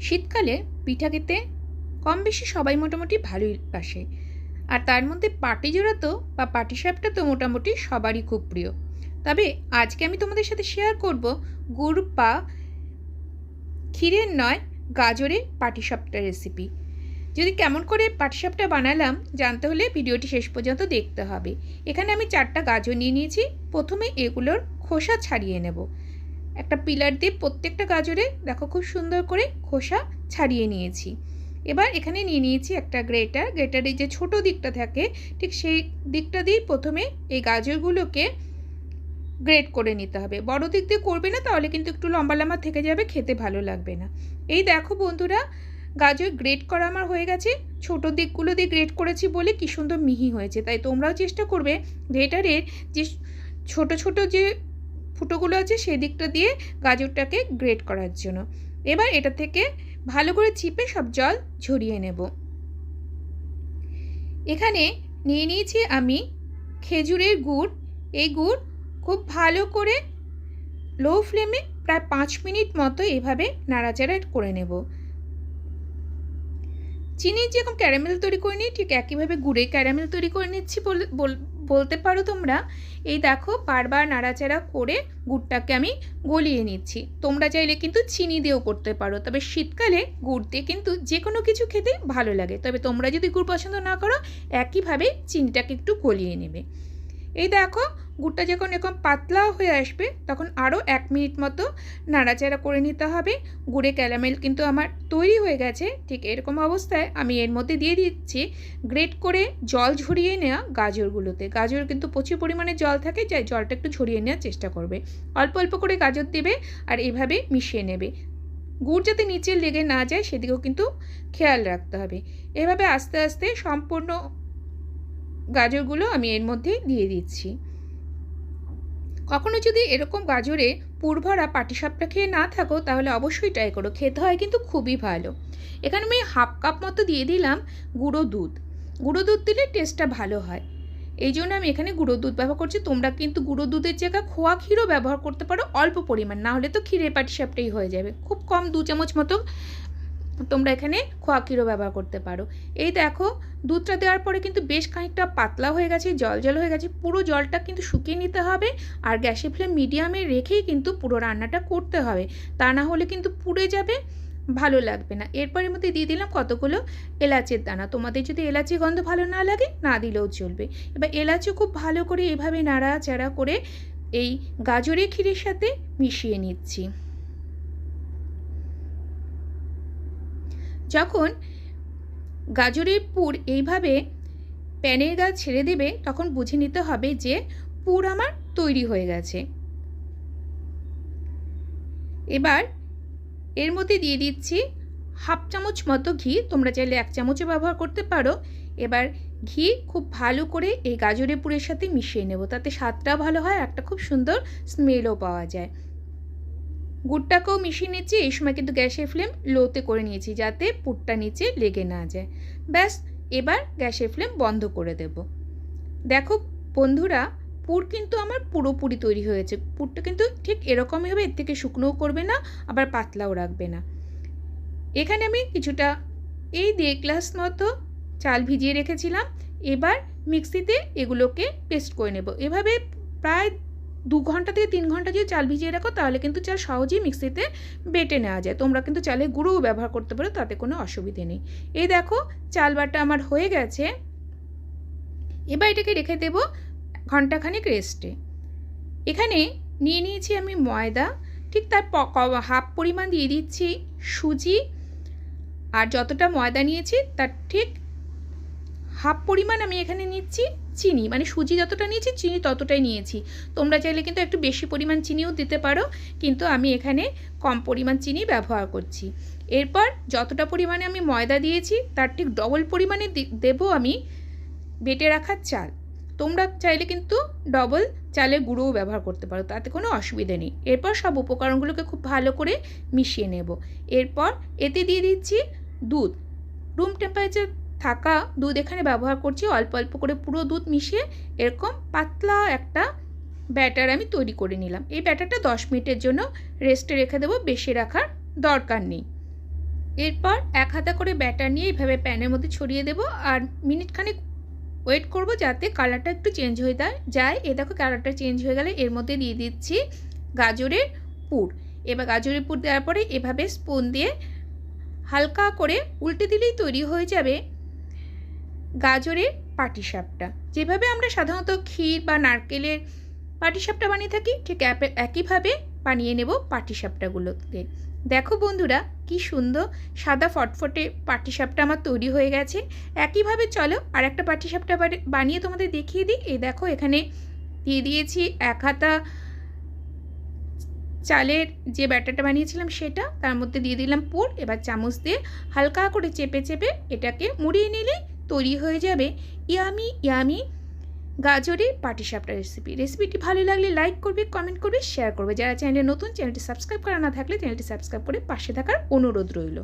শীতকালে পিঠা খেতে কম বেশি সবাই মোটামুটি ভালোই বাসে। আর তার মধ্যে পাটিজোড়া তো বা পাটিসাপটা তো মোটামুটি সবারই খুব প্রিয়। তবে আজকে আমি তোমাদের সাথে শেয়ার করব গুড় পা ক্ষীরের নয়, গাজরের পাটিসাপটা রেসিপি যদি কেমন করে পাটিসাপটা বানালাম, জানতে হলে ভিডিওটি শেষ পর্যন্ত দেখতে হবে। এখানে আমি চারটা গাজর নিয়ে নিয়েছি। প্রথমে এগুলোর খোসা ছাড়িয়ে নেব। একটা পিলার দিয়ে প্রত্যেকটা গাজরে দেখো খুব সুন্দর করে খোসা ছাড়িয়ে নিয়েছি। এবার এখানে নিয়ে নিয়েছি একটা গ্রেটার। গ্রেটারের যে ছোট দিকটা থাকে, ঠিক সেই দিকটা দিয়েই প্রথমে এই গাজরগুলোকে গ্রেট করে নিতে হবে। বড় দিক দিয়ে করবে না, তাহলে কিন্তু একটু লম্বা লম্বা থেকে যাবে, খেতে ভালো লাগবে না। এই দেখো বন্ধুরা, গাজর গ্রেট করা আমার হয়ে গেছে। ছোট দিকগুলো দিয়ে গ্রেট করেছি বলে কি সুন্দর মিহি হয়েছে। তাই তোমরাও চেষ্টা করবে গ্রেটারের যে ছোট ছোট যে ফুটোগুলো আছে সেই দিকটা দিয়ে গাজরটাকে গ্রেট করার জন্য। এবার এটা থেকে ভালো করে চিপে সব জল ঝরিয়ে নেব। এখানে নিয়ে নিয়েছি আমি খেজুরের গুড়। এই গুড় খুব ভালো করে লো ফ্লেমে প্রায় পাঁচ মিনিট মতো এভাবে নাড়াচাড়া করে নেব। চিনি যেরকম ক্যারামেল তৈরি করে নিই, ঠিক একইভাবে গুড়ে ক্যারামেল তৈরি করে নিচ্ছি বলতে পারো তোমরা, এই দেখো বারবার নাড়াচাড়া করে গুড়টাকে আমি গলিয়ে নিচ্ছি। তোমরা চাইলে কিন্তু চিনি দিয়েও করতে পারো, তবে শীতকালে গুড় দিয়ে কিন্তু যে কোনো কিছু খেতে ভালো লাগে। তবে তোমরা যদি গুড় পছন্দ না করো, একইভাবে চিনিটাকে একটু গলিয়ে নেবে। এই দেখো, গুড়টা যখন এরকম পাতলা হয়ে আসবে, তখন আরও এক মিনিট মতো নাড়াচাড়া করে নিতে হবে। গুড়ে ক্যারামেল কিন্তু আমার তৈরি হয়ে গেছে, ঠিক এরকম অবস্থায় আমি এর মধ্যে দিয়ে দিচ্ছি। গ্রেট করে জল ঝরিয়ে নেওয়া গাজরগুলোতে। গাজর কিন্তু প্রচুর পরিমাণে জল থাকে, যাই জলটা একটু ঝরিয়ে নেওয়ার চেষ্টা করবে। অল্প অল্প করে গাজর দেবে আর এভাবে মিশিয়ে নেবে। গুড় যাতে নিচে লেগে না যায়, সেদিকেও কিন্তু খেয়াল রাখতে হবে। এভাবে আস্তে আস্তে সম্পূর্ণ গাজরগুলো আমি এর মধ্যে দিয়ে দিচ্ছি। কখনো যদি এরকম গাজরে পুরভরা পাটিসাপটা খেয়ে না থাকো, তাহলে অবশ্যই ট্রাই করো। খেতে হয় কিন্তু খুবই ভালো। এখানে আমি হাফ কাপ মতো দিয়ে দিলাম গুঁড়ো দুধ। গুঁড়ো দুধ দিলে টেস্টটা ভালো হয়। এই জন্য আমি এখানে গুঁড়ো দুধ ব্যবহার করছি। তোমরা কিন্তু গুঁড়ো দুধের জায়গায় খোয়া ক্ষীরও ব্যবহার করতে পারো অল্প পরিমাণ। না হলে তো ক্ষীরের পাটিসাপটাই হয়ে যাবে। খুব কম দু চামচ মতো তোমরা এখানে খোয়া ক্ষীরও ব্যবহার করতে পারো। এই দেখো, দুধটা দেওয়ার পরে কিন্তু বেশ খানিকটা পাতলা হয়ে গেছে, জল জল হয়ে গেছে। পুরো জলটা কিন্তু শুকিয়ে নিতে হবে আর গ্যাসের ফ্লেম মিডিয়ামে রেখেই কিন্তু পুরো রান্নাটা করতে হবে। তা না হলে কিন্তু পুড়ে যাবে, ভালো লাগবে না। এরপরের মধ্যে দিয়ে দিলাম কতগুলো এলাচের দানা। তোমাদের যদি এলাচি গন্ধ ভালো না লাগে, না দিলেও চলবে। এবার এলাচি খুব ভালো করে এভাবে নাড়াচাড়া করে এই গাজরের ক্ষীরের সাথে মিশিয়ে নিচ্ছি। যখন গাজরের পুর এইভাবে প্যানের গা ছেড়ে দেবে, তখন বুঝে নিতে হবে যে পুর আমার তৈরি হয়ে গেছে। এবার এর মধ্যে দিয়ে দিচ্ছি হাফ চামচ মতো ঘি, তোমরা চাইলে এক চামচও ব্যবহার করতে পারো। এবার ঘি খুব ভালো করে এই গাজরের পুরের সাথে মিশিয়ে নেব, তাতে স্বাদটাও ভালো হয় একটা খুব সুন্দর স্মেলও পাওয়া যায়। গুড়টাকেও মিশিয়ে নিচ্ছি, এই সময় কিন্তু গ্যাসের ফ্লেম লোতে করে নিয়েছি যাতে পুরটা নিচে লেগে না যায়। ব্যাস, এবার গ্যাসের ফ্লেম বন্ধ করে দেব। দেখো বন্ধুরা, পুর কিন্তু আমার পুরোপুরি তৈরি হয়েছে। পুরটা কিন্তু ঠিক এরকমই হবে, এর থেকে শুকনোও করবে না, আবার পাতলাও রাখবে না। এখানে আমি কিছুটা এই দেড় গ্লাস মতো চাল ভিজিয়ে রেখেছিলাম। এবার মিক্সিতে এগুলোকে পেস্ট করে নেব। এভাবে প্রায় দু ঘণ্টা থেকে তিন ঘণ্টা যদি চাল ভিজিয়ে রাখো, তাহলে কিন্তু চাল সহজেই মিক্সিতে বেটে নেওয়া যায়। তোমরা কিন্তু চালের গুঁড়োও ব্যবহার করতে পারো, তাতে কোনো অসুবিধে নেই। এই দেখো, চাল বাটা আমার হয়ে গেছে। এবার এটাকে রেখে দেব ঘন্টাখানেক রেস্টে। এখানে নিয়ে নিয়েছি আমি ময়দা, ঠিক তার হাফ পরিমাণ দিয়ে দিচ্ছি সুজি। আর যতটা ময়দা নিয়েছি, তার ঠিক হাফ পরিমাণ আমি এখানে নিচ্ছি চিনি। মানে সুজি যতটা নিয়েছি, চিনি ততটাই নিয়েছি। তোমরা চাইলে কিন্তু একটু বেশি পরিমাণ চিনিও দিতে পারো, কিন্তু আমি এখানে কম পরিমাণ চিনি ব্যবহার করছি। এরপর যতটা পরিমাণে আমি ময়দা দিয়েছি, তার ঠিক ডবল পরিমাণে দেবো আমি বেটে রাখার চাল। তোমরা চাইলে কিন্তু ডবল চালের গুঁড়োও ব্যবহার করতে পারো, তাতে কোনো অসুবিধা নেই। এরপর সব উপকরণগুলোকে খুব ভালো করে মিশিয়ে নেব। এরপর এতে দিয়ে দিচ্ছি দুধ। রুম টেম্পারেচার থাকা দুধ এখানে ব্যবহার করছি, অল্প অল্প করে পুরো দুধ মিশিয়ে এরকম পাতলা একটা ব্যাটার আমি তৈরি করে নিলাম। এই ব্যাটারটা দশ মিনিটের জন্য রেস্টে রেখে দেবো, বেশি রাখার দরকার নেই। এরপর এক হাতা করে ব্যাটার নিয়ে এইভাবে প্যানের মধ্যে ছড়িয়ে দেবো আর মিনিট খানেক ওয়েট করব যাতে কালারটা একটু চেঞ্জ হয়ে যায় এ দেখো কালারটা চেঞ্জ হয়ে গেলে এর মধ্যে দিয়ে দিচ্ছি গাজরের পুর। এবার গাজরের পুর দেওয়ার পরে এভাবে স্পুন দিয়ে হালকা করে উল্টে দিলেই তৈরি হয়ে যাবে গাজরের পাটিসাপটা। যেভাবে আমরা সাধারণত ক্ষীর বা নারকেলের পাটিসাপটা বানিয়ে থাকি, ঠিক একই- একইভাবে বানিয়ে নেব পাটিসাপটাগুলোকে। দেখো বন্ধুরা, কি সুন্দর সাদা ফটফটে পাটিসাপটা আমার তৈরি হয়ে গেছে। একইভাবে চলো আর একটা পাটিসাপটা বানি- বানিয়ে তোমাদের দেখিয়ে দিই। এই দেখো এখানে দিয়ে দিয়েছি এক হাতা চালের যে ব্যাটারটা বানিয়েছিলাম সেটা, তার মধ্যে দিয়ে দিলাম পুর। এবার চামচ দিয়ে হালকা করে চেপে চেপে এটাকে মুড়িয়ে নিলে তৈরি হয়ে যাবে ইয়ামি ইয়ামি গাজরের পাটিসাপটা রেসিপি রেসিপিটি ভালো লাগলে লাইক করবে কমেন্ট করবে শেয়ার করবে। যারা চ্যানেলে নতুন চ্যানেলটি সাবস্ক্রাইব করা না থাকলে চ্যানেলটি সাবস্ক্রাইব করে পাশে থাকার অনুরোধ রইল।